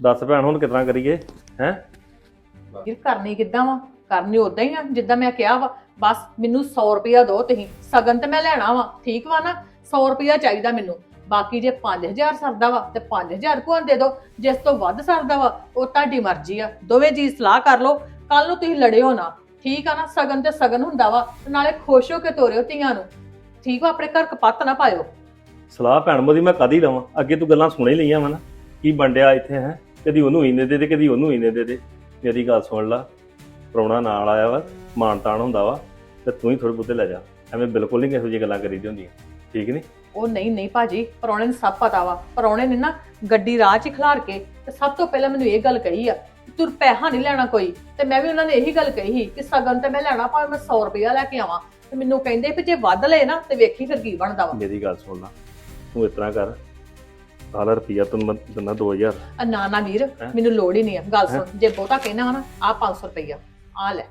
ਦੱਸ ਭੈਣ ਹੁਣ ਕਿਤਨਾ ਕਰੀਏ ਹੈ? ਵੀਰ ਕਰਨੀ ਕਿੱਦਾਂ ਵਾ? ਕਰਨੀ ਉਦਾਂ ਹੀ ਆ ਜਿੱਦਾਂ ਮੈਂ ਕਿਹਾ ਵਾ। ਬਸ ਮੈਨੂੰ 100 ਰੁਪਇਆ ਦਿਓ ਤੁਸੀਂ ਸਗਨ ਤੇ ਮੈਂ ਲੈਣਾ ਵਾ ਠੀਕ ਵਾ ਨਾ? 100 ਰੁਪਇਆ ਚਾਹੀਦਾ ਮੈਨੂੰ। ਬਾਕੀ ਜੇ 5000 ਸਰਦਾ ਵਾ ਤੇ 5000 ਕੋਣ ਦੇ ਦਿਓ ਜਿਸ ਤੋਂ ਵੱਧ ਸਰਦਾ ਵਾ ਉਹ ਤੁਹਾਡੀ ਮਰਜ਼ੀ ਆ। ਦੋਵੇਂ ਜੀ ਸਲਾਹ ਕਰ ਲਓ ਕੱਲ ਨੂੰ ਤੁਸੀਂ ਲੜਿਓ ਨਾ। ਠੀਕ ਆ ਨਾ? ਸਗਨ ਤੇ ਸਗਨ ਹੁੰਦਾ ਵਾ ਤੇ ਨਾਲੇ ਖੁਸ਼ ਹੋ ਕੇ ਤੋਰਿਓ ਧੀਆਂ ਨੂੰ। ਠੀਕ ਵਾ? ਆਪਣੇ ਘਰ ਕਪੱਤ ਨਾ ਪਾਇਓ। ਸਲਾਹ ਭੈਣ ਮੋਦੀ ਮੈਂ ਕਦੀ ਲਵਾਂ? ਅੱਗੇ ਤੂੰ ਗੱਲਾਂ ਸੁਣੇ ਲਈਆਂ ਵਾ ਨਾ। ਕੀ ਬੰਡਿਆ ਇੱਥੇ ਹੈ? ਕਦੀ ਉਹਨੂੰ ਇੰਨੇ ਦੇ ਦੇ ਕਦੀ ਉਹਨੂੰ ਇੰਨੇ ਦੇ ਦੇ। ਮੇਰੀ ਗੱਲ ਸੁਣ ਲਾ ਪ੍ਰਾਹੁਣਾ ਨਾਲ ਆਇਆ ਵਾ ਤਾਨ ਹੁੰਦਾ ਵਾ ਤੇ ਤੂੰ ਹੀ ਥੋੜੇ ਬੁੱਤੇ ਲੈ ਜਾ। ਐਵੇਂ ਬਿਲਕੁਲ ਨਹੀਂ ਇਹੋ ਜਿਹੀ ਗੱਲਾਂ ਕਰੀਦੀ ਹੁੰਦੀਆਂ ਠੀਕ ਨਹੀਂ? ਉਹ ਨਹੀਂ ਨਹੀਂ ਭਾਜੀ ਪਰੌਣੇ ਨੂੰ ਸਭ ਪਤਾ ਵਾ। ਪਰੌਣੇ ਨੇ ਨਾ ਗੱਡੀ ਰਾਹ 'ਚ ਖਿਲਾਰ ਕੇ ਤੇ ਸਭ ਤੋਂ ਪਹਿਲਾਂ ਮੈਨੂੰ ਇਹ ਗੱਲ ਕਹੀ ਆ ਕਿ ਤੂੰ ਪੈਸਾ ਨਹੀਂ ਲੈਣਾ ਕੋਈ। ਤੇ ਮੈਂ ਵੀ ਉਹਨਾਂ ਨੇ ਇਹੀ ਗੱਲ ਕਹੀ ਸੀ ਕਿ ਸਗਨ ਤੇ ਮੈਂ ਲੈਣਾ ਭਾਵੇਂ ਮੈਂ 100 ਰੁਪਇਆ ਲੈ ਕੇ ਆਵਾਂ। ਤੇ ਮੈਨੂੰ ਕਹਿੰਦੇ ਵੀ ਜੇ ਵੱਧ ਲਏ ਨਾ ਤੇ ਵੇਖੀ ਫਿਰ ਕੀ ਬਣਦਾ ਵਾ। ਮੇਰੀ ਗੱਲ ਸੁਣ ਲਾ ਤੂੰ ਇਤਨਾ ਕਰ। ਆਲਾ ਰੁਪਈਆ ਤੈਨੂੰ ਮੈਂ ਦਿੰਦਾ 2000 ਆ ਨਾ ਨਾ ਵੀਰ ਹੈਂ? ਮੈਨੂੰ ਲੋੜ ਹੀ ਨਹੀਂ ਆ। ਗੱਲ ਸੁਣ ਜੇ ਬਹੁਤਾ ਕਹਿਣਾ ਵਾ ਨਾ ਆ 500 ਰੁਪਇਆ ਆ ਲੈ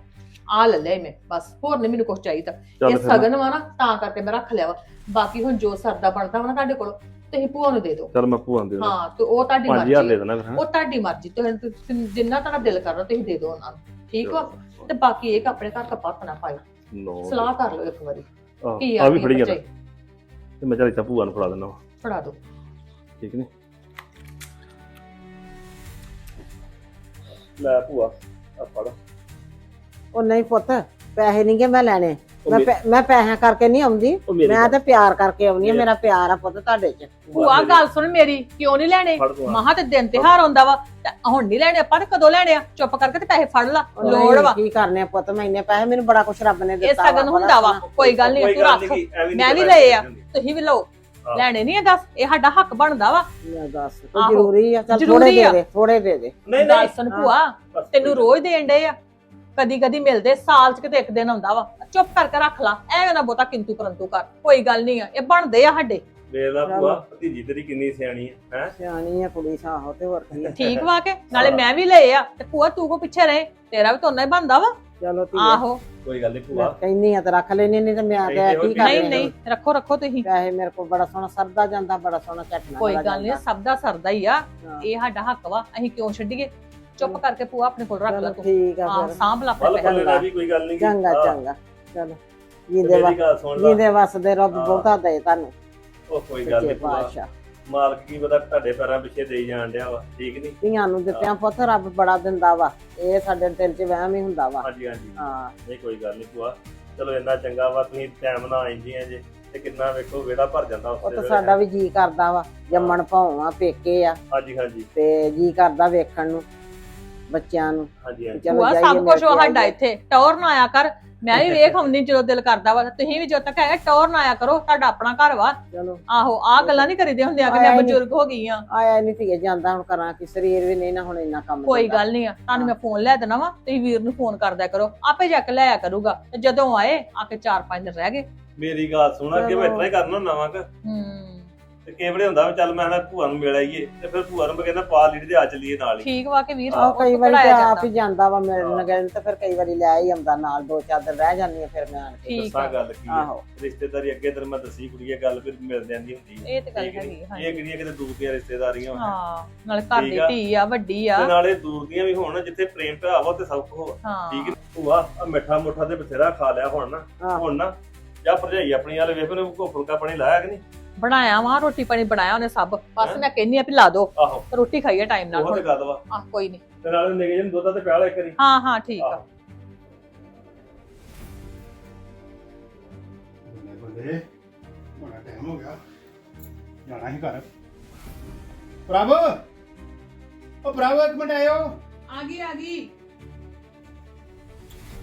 ਆ ਲੈ ਲੈ ਮੈਂ ਬਸ। ਹੋਰ ਨਹੀਂ ਮੈਨੂੰ ਕੁਝ ਚਾਹੀਦਾ। ਚੱਲ ਇਹ ਫਿਰ ਸਗਨ ਵਾ ਨਾ ਤਾਂ ਕਰਕੇ ਮੈਂ ਰੱਖ ਲਿਆ ਵਾ। ਬਾਕੀ ਹੁਣ ਜੋ ਸਰਦਾ ਬਣਦਾ ਵਾ ਨਾ ਤੁਹਾਡੇ ਕੋਲ ਤੁਸੀਂ ਭੂਆ ਨੂੰ ਦੇ ਦਿਓ। ਚੱਲ ਮੈਂ ਭੂਆ ਨੂੰ ਦੇ ਦਾਂ ਹਾਂ ਤੇ ਉਹ ਤੁਹਾਡੀ 5000 ਮਰਜ਼ੀ। ਦੇ ਦੇਣਾ ਫਿਰ ਹੈਂ? ਉਹ ਤੁਹਾਡੀ ਮਰਜ਼ੀ ਤੁਸੀਂ ਤੁਸੀਂ ਜਿੰਨਾ ਤੁਹਾਡਾ ਦਿਲ ਕਰਦਾ ਤੁਸੀਂ ਦੇ ਦਿਓ ਉਹਨਾਂ ਨੂੰ। ਠੀਕ ਵਾ? ਤੇ ਬਾਕੀ ਇਹ ਕਿ ਆਪਣੇ ਘਰ ਕਪੱਤ ਨਾ ਪਾਇਓ। ਨੋ ਸਲਾਹ ਕਰ ਲਓ ਇੱਕ ਵਾਰੀ। ਕੀ ਆ ਵੀ ਫੜੀ ਜਾਣਾ ਤੇ ਮੈਂ ਚੱਲ ਇੱਥੇ ਭੂਆ ਨੂੰ ਫੜਾ ਦਿੰਦਾ ਫੜਾ ਦਿਓ। ਠੀਕ ਨਹੀਂ? ਲੈ ਭੂਆ ਆ ਫੜ। ਉਹ ਨਹੀਂ ਪੁੱਤ ਪੈਸੇ ਨਹੀਂਗੇ ਮੈਂ ਲੈਣੇ। ਉਹ ਮੈਂ ਮੇ- ਪੈ- ਮੈਂ ਪੈਸਿਆਂ ਕਰਕੇ ਨਹੀਂ ਆਉਂਦੀ। ਉਹ ਮੇਰੀ ਮੈਂ ਤੇ ਪਿਆਰ ਕਰਕੇ ਆਉਣੀ ਆ ਮੇਰੀ- ਪਿਆਰ ਆ ਪੁੱਤ ਤੁਹਾਡੇ 'ਚ। ਭੂਆ ਗੱਲ ਸੁਣ ਮੇਰੀ ਕਿਉਂ ਨਹੀਂ ਲੈਣੇ? ਫੜ ਤੂੰ ਆ। ਮਹਾ ਤੇ ਦਿਨ ਤਿਹਾਰ ਆਉਂਦਾ ਵਾ ਤੇ ਹੁਣ ਨਹੀਂ ਲੈਣੇ ਆਪਾਂ ਤੇ ਕਦੋਂ ਲੈਣੇ ਆ? ਚੁੱਪ ਕਰਕੇ ਤੇ ਪੈਸੇ ਫੜ ਲਾ ਉਹ ਲੋੜ ਨਹੀਂ, ਵਾ। ਕੀ ਕਰਨੇ ਆ ਪੁੱਤ ਮੈਂ ਇੰਨੇ ਪੈਸੇ ਮੈਨੂੰ ਬੜਾ ਕੁਛ ਰੱਬ ਨੇ ਇਹ ਦਿੱਤਾ ਸਗਨ ਹੁੰਦਾ ਵਾ ਕੋਈ ਗੱਲ ਨਹੀਂ ਤੂੰ ਰੱਖ। ਨੀ, ਨੀ ਮੈਂ ਵੀ ਲਏ ਆ। ਤੁਸੀਂ ਵੀ ਲਓ। ਲੈਣੇ ਨਹੀਂ ਆ ਦੱਸ ਇਹ ਸਾਡਾ ਹੱਕ ਬਣਦਾ ਵਾ। ਲੈ ਦੱਸ ਆਹੋ, ਤੂੰ ਜ਼ਰੂਰੀ ਆ ਚੱਲ ਜ਼ਰੂਰੀ ਥੋੜੇ ਆ। ਦੇ ਦੇ ਥੋੜੇ ਦੇ ਦੇ। ਨਹੀਂ ਨਹੀਂ। ਦੱਸ ਸੁਣ ਭੂਆ ਬਸ ਤੈਨੂੰ ਰੋਜ਼ ਦੇਣ ਡੇ ਆ। ਕਦੀ ਕਦੀ ਮਿਲਦੇ ਸਾਲ ਚ ਕਿਤੇ ਇੱਕ ਦਿਨ ਆਉਂਦਾ ਵਾ। ਚੁੱਪ ਕਰਕੇ ਰੱਖ ਲਾ ਐ ਨਾ ਬਹੁਤਾ ਕਿੰਤੂ ਪਰੰਤੂ ਕਰ ਕੋਈ ਗੱਲ ਨਹੀਂ ਆ। ਇਹ ਬਣਦੇ ਆ ਸਾਡੇ। ਵੇਖ ਲਾ ਭੂਆ ਭਤੀਜੀ ਤੇਰੀ ਕਿੰਨੀ ਸਿਆਣੀ ਹੈ ਹੈ? ਸਿਆਣੀ ਆ ਕੁੜੀ ਸਾਹੋ ਤੇ ਹੋਰ ਕੀ ਆ। ਠੀਕ ਵਾ ਕੇ? ਨਾਲੇ ਮੈਂ ਵੀ ਲਏ ਆ ਤੇ ਭੂਆ ਤੂੰ ਕੋ ਪਿੱਛੇ ਰਹੇ ਤੇਰਾ ਵੀ ਤੋਨਾ ਹੀ ਬਣਦਾ ਵਾ। ਚਲੋ ਧੀਏ। ਆਹੋ। ਕੋਈ ਗੱਲ ਨਹੀਂ ਭੂਆ। ਕਹਿੰਨੀ ਆ ਤੇ ਰੱਖ ਲੈਣੀ ਨਹੀਂ ਤੇ ਮੈਂ ਨਹੀਂ, ਕਿਹਾ ਨਹੀਂ, ਕੀ ਕਰਨੇ ਨਹੀਂ ਨਹੀਂ ਰੱਖੋ ਰੱਖੋ ਤੁਸੀਂ। ਪੈਸੇ ਮੇਰੇ ਕੋਲ ਬੜਾ ਸੋਹਣਾ ਸਰਦਾ ਜਾਂਦਾ ਬੜਾ ਸੋਹਣਾ ਝਟਣਾ ਕੋਈ ਗੱਲ ਨਹੀਂ ਸਭ ਦਾ ਸਰਦਾ ਹੀ ਆ। ਇਹ ਸਾਡਾ ਹੱਕ ਵਾ ਅਸੀਂ ਕਿਉਂ ਛੱਡੀਏ? ਚੁੱਪ ਕਰਕੇ ਭੂਆ ਆਪਣੇ ਕੋਲ ਰੱਖ ਲੈ ਤੂੰ। ਠੀਕ ਆ ਹਾਂ ਫਿਰ। ਸਾਂਭ ਲਾ ਆਪਣੇ ਪੈਸੇ। ਦਾ ਵੀ ਕੋਈ ਗੱਲ ਨਹੀਂ ਚੰਗਾ ਚੰਗਾ। ਚਲੋ। ਜਿੰਦੇ ਵਸਦੇ ਰੱਬ। ਬਹੁਤਾ ਦੇ ਤੁਹਾਨੂੰ। ਉਹ ਕੋਈ ਗੱਲ ਨਹੀਂ ਭੂਆ। ਪਾਤਸ਼ਾਹ। ਮਾਲਕ ਕੀ ਪਤਾ ਤੁਹਾਡੇ ਪੈਰਾਂ ਪਿੱਛੇ ਦੇਈ ਜਾਣ ਡਿਆ ਵਾ ਠੀਕ ਨਹੀਂ ਧੀਆਂ ਨੂੰ ਦਿੱਤਿਆਂ ਪੁੱਤ ਰੱਬ ਬੜਾ ਦਿੰਦਾ ਵਾ ਇਹ ਸਾਡੇ ਦਿਲ 'ਚ ਵਹਿਮ ਹੀ ਹੁੰਦਾ ਵਾ। ਹਾਂਜੀ ਹਾਂਜੀ। ਹਾਂ। ਨਹੀਂ ਕੋਈ ਗੱਲ ਨਹੀਂ ਭੂਆ। ਚਲੋ ਇੰਨਾ ਚੰਗਾ ਵਾ ਤੁਸੀਂ ਟਾਈਮ ਨਾਲ ਆਈਆਂ ਜੇ ਤੇ ਕਿੰਨਾ ਵੇਖੋ ਵਿਹੜਾ ਭਰ ਜਾਂਦਾ ਉਸ ਪੁੱਤ ਸਾਡਾ ਵੀ ਜੀ ਕਰਦਾ ਵਾ ਜੰਮਣ ਭਾਵਾਂ ਪੇਕੇ ਆ। ਹਾਂਜੀ ਹਾਂਜੀ। ਤੇ ਜੀ ਕਰਦਾ ਵੇਖਣ ਨੂੰ ਬੱਚਿਆਂ ਨੂੰ। ਹਾਂਜੀ ਹਾਂਜੀ। ਚਲੋ ਭੂਆ ਜਾਈਏ ਸਭ ਕੁਝ ਕੇ ਸਾਡਾ ਆਈਏ। ਇੱਥੇ ਟੌਰ ਨਾ ਆਇਆ ਕਰ। ਮੈਂ ਵੀ ਵੇਖ ਹਮਨੀ ਜਦੋਂ ਦਿਲ ਕਰਦਾ ਵਾ ਤੁਸੀਂ ਵੀ ਜਦੋਂ ਤੱਕ ਹੈਗਾ ਟੌਰ ਨਾ ਆਇਆ ਕਰੋ ਤੁਹਾਡਾ ਆਪਣਾ ਘਰ ਵਾ। ਚਲੋ। ਆਹੋ ਆਹ ਗੱਲਾਂ ਨਹੀਂ ਕਰੀਦੇ ਹੁੰਦੇ ਆ ਕਿ ਮੈਂ ਆਇਆ। ਬਜ਼ੁਰਗ ਹੋ ਗਈ ਆ। ਆਇਆ ਨਹੀਂ ਧੀਏ ਜਾਂਦਾ ਹੁਣ ਕਰਾਂ ਕਿ ਸਰੀਰ ਵੀ ਨਹੀਂ ਨਾ ਹੁਣ ਇੰਨਾ ਕੰਮ ਕੋਈ। ਗੱਲ ਨਹੀਂ ਆ ਤੁਹਾਨੂੰ ਮੈਂ ਫੋਨ ਲੈ ਦੇਣਾ ਵਾ ਤੁਸੀਂ ਵੀਰ ਨੂੰ ਫੋਨ ਕਰਦਿਆ ਕਰੋ ਆਪੇ ਜਾ ਕੇ ਲਿਆਇਆ ਕਰੂਗਾ ਤੇ ਜਦੋਂ ਆਏ ਆ ਕੇ 4-5 ਦਿਨ ਰਹਿ ਗਏ। ਮੇਰੀ ਗੱਲ ਸੁਣ ਅੱਗੇ ਮੈਂ। ਇਤਨਾ ਹੀ ਕਰਨਾ ਨਵਾਂ ਕ। ਹੂੰ। ਤੇ ਕੇਵੜੇ ਹੁੰਦਾ ਵੀ ਚੱਲ ਮੈਂ ਨਾ ਭੂਆ ਨੂੰ ਮਿਲ ਆਈਏ ਤੇ ਫਿਰ ਭੂਆ ਨੂੰ ਮੈਂ ਕਹਿੰਦਾ ਪਾ ਲੀੜ ਦੇ ਆ ਚੱਲੀਏ ਨਾਲ ਹੀ। ਠੀਕ ਵਾ ਕਿ ਵੀਰ? ਆਹ ਕਈ ਵਾਰੀ ਤੇ ਆਪ। ਹੀ ਜਾਂਦਾ ਵਾ ਮਿਲਣ ਗਏ ਤੇ ਫਿਰ ਕਈ ਵਾਰੀ ਲੈ ਹੀ ਆਉਂਦਾ ਨਾਲ ਦੋ ਚਾਰ ਦਿਨ ਰਹਿ ਜਾਂਦੀ ਆ ਫਿਰ ਮੈਂ ਆਣ ਕੇ। ਠੀਕ ਦੱਸਾਂ ਆ ਗੱਲ ਕੀ ਹੈ ਆਹੋ। ਰਿਸ਼ਤੇਦਾਰੀ ਅੱਗੇ ਤੇਰੇ ਮੈਂ ਦੱਸੀ ਕੁੜੀਏ ਗੱਲ ਫਿਰ ਮਿਲਦੇ ਆਂਦੀ ਹੁੰਦੀ ਹੈ ਇਹ ਤੇ ਗੱਲ ਠੀਕ? ਹੈਗੀ ਹਾਂਜੀ। ਇਹ ਕਿਹੜੀਆਂ ਕਿਤੇ ਦੂਰ ਦੀਆਂ ਰਿਸ਼ਤੇਦਾਰੀਆਂ ਹੋਣ ਹਾਂ ਨਾਲੇ ਘਰ ਠੀਕ ਦੀ ਆ। ਧੀ ਆ ਵੱਡੀ ਆ। ਤੇ ਨਾਲੇ ਦੂਰ ਦੀਆਂ ਵੀ ਹੋਣ ਜਿੱਥੇ ਪ੍ਰੇਮ ਭਾਵ ਆ ਤੇ ਸਭ ਕੁਝ ਹੋਵੇ। ਹਾਂ। ਠੀਕ ਹੈ ਭੂਆ ਆ ਮਿੱਠਾ ਮੁੱਠਾ ਤੇ ਬਥੇਰਾ ਖਾ ਲਿਆ ਹੁਣ ਨਾ। ਆਹ ਹੁਣ ਨਾ ਜਾਂ ਭਰਜਾਈ ਆਪਣੀ ਵਾਲੇ ਵੇਖ ਉਹਨੇ ਕੋ ਫੁਲਕਾ ਪਾਣੀ ਲਾਇਆ ਕਿ ਨਹੀਂ? ਬਣਾਇਆ ਵਾ ਰੋਟੀ ਪਾਣੀ ਬਣਾਇਆ ਉਹਨੇ ਸਭ। ਬਸ ਮੈਂ ਕਹਿੰਨੀ ਆ ਵੀ ਲਾ ਦੋ। ਆਹੋ। ਰੋਟੀ ਖਾਈਏ ਟਾਈਮ ਨਾਲ ਉਹ ਤੇ ਹੁਣ। ਗੱਲ ਵਾ। ਆਹ ਕੋਈ ਨਹੀਂ ਤੇ ਨਾਲੇ ਨਿੱਕੇ ਜਿਹੇ ਨੂੰ ਦੁੱਧ ਤੇ ਪਿਆਲਾ ਇੱਕ ਵਾਰੀ। ਹਾਂ ਹਾਂ ਠੀਕ ਆ। ਬੱਲੇ ਬੱਲੇ ਬੜਾ ਟਾਈਮ ਹੋ ਗਿਆ। ਜਾਣਾ ਹੀ ਘਰ। ਪ੍ਰਭ ਉਹ ਪ੍ਰਭ ਇੱਕ ਮਿੰਟ ਆਇਓ। ਆ ਗਈ ਆ ਗਈ।